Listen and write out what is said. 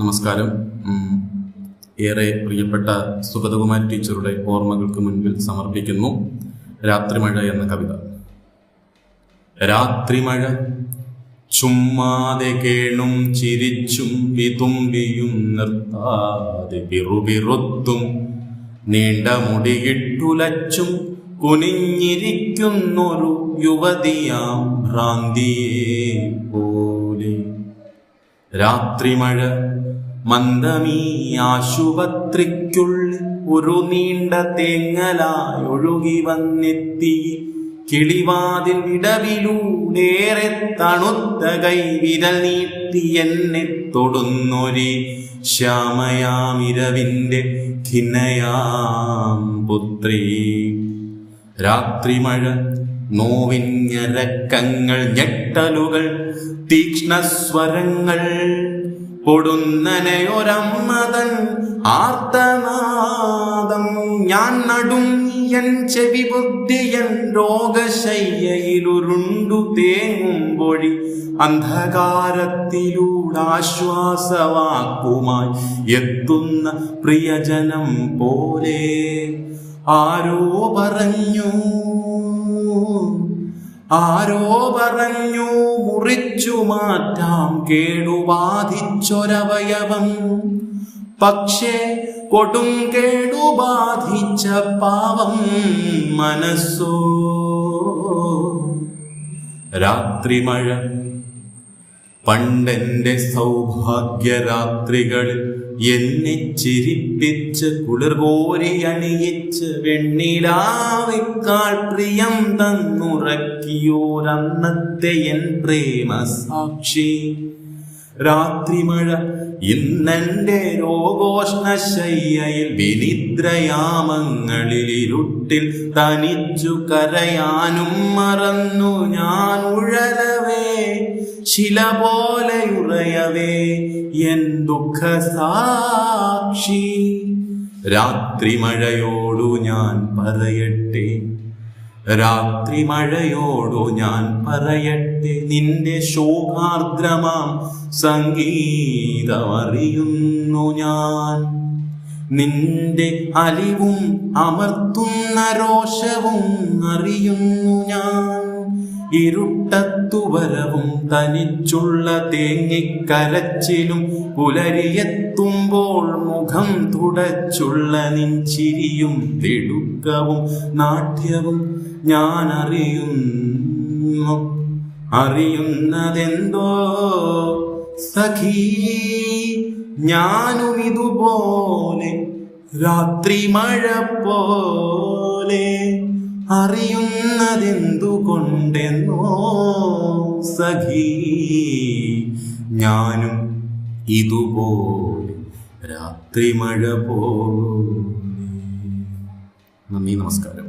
നമസ്കാരം. ഏറെ പ്രിയപ്പെട്ട സുഗതകുമാരി ടീച്ചറുടെ ഓർമ്മകൾക്ക് മുൻപിൽ സമർപ്പിക്കുന്നു. രാത്രിമഴ എന്ന കവിത. രാത്രിമഴ ചുമ്മാതെ കേണും ചിരിച്ചും വിതുമ്പിയും നിർത്താതെ പിറുപിറുത്തും നീണ്ട മുടിയിട്ടുലച്ചും കുനിഞ്ഞിരിക്കുന്നൊരു യുവതിയാം ഭ്രാന്തിയെ പോലെ. രാത്രിമഴ മന്ദമീ ആശുപത്രിക്കുള്ളിൽ ഒരു നീണ്ട തേങ്ങലായൊഴുകി വന്നെത്തി. കിളിവാതിൽ ഇടവിലൂടേറെ തണുത്ത കൈ വിരൽ നീട്ടി എന്നെ തൊടുന്നൊരു ശ്യാമയാമിരവിന്റെ ഖിന്നയാം പുത്രി രാത്രിമഴ നോവിഞ്ഞരക്കങ്ങൾ ഞെട്ടലുകൾ തീക്ഷ്ണസ്വരങ്ങൾ പൊടുന്നനയൊരമ്മതൻ ആർത്തനാദം. ഞാൻ നടുങ്ങിയൻ ചെവി ബുദ്ധിയൻ രോഗശയ്യയിലുരുണ്ടു തേങ്ങുമ്പൊഴി അന്ധകാരത്തിലൂടാശ്വാസവാക്കുമായി എത്തുന്ന പ്രിയജനം പോലെ ആരോ പറഞ്ഞു. ആരോ പറഞ്ഞു മുറിച്ചു മാറ്റാം കേടുബാധിച്ചൊരവയവം പക്ഷേ കൊടും കേടുബാധിച്ച പാവം മനസ്സോ? രാത്രിമഴ. പണ്ടെന്റെ സൗഭാഗ്യരാത്രികളിൽ എന്നെ ചിരിപ്പിച്ച് കുളിർകോരി അണിയിച്ച് വെണ്ണിലാവിക്കാൾ പ്രിയം തന്നുറക്കിയോരന്നത്തെ എൻ പ്രേമ സാക്ഷി രാത്രിമഴ ഇന്നെന്റെ രോഗോഷ്ണശയ്യയിൽ വിനിദ്രയാമങ്ങളിൽ ഇരുട്ടിൽ തനിച്ചു കരയാനും മറന്നു ഞാൻ ഉഴലവേ ശില പോലെ ഉറയവേ എൻ ദുഃഖ സാക്ഷി രാത്രിമഴയോടു ഞാൻ പറയട്ടെ രാത്രി മഴയോടു ഞാൻ പറയട്ടെ നിന്റെ ശോകാർദ്രമാം സംഗീതമറിയുന്നു ഞാൻ. നിന്റെ അലിവും അമർത്തുന്ന രോഷവും അറിയുന്നു ഞാൻ. ഇരുട്ടത്തുവരവും തനിച്ചുള്ള തേങ്ങിക്കരച്ചിലും പുലരിയെത്തുമ്പോൾ മുഖം തുടച്ചുള്ള നിൻചിരിയും തിടുക്കവും നാട്യവും ഞാൻ അറിയുന്നു അറിയുന്നതെന്തോ? സഖീ ഞാനും ഇതുപോലെ രാത്രി മഴ പോലെ അറിയുന്നതെന്തുകൊണ്ടെന്നോ സഖി ഞാനും ഇതുപോലെ രാത്രി മഴ പോലെ. നന്ദി നമസ്കാരം.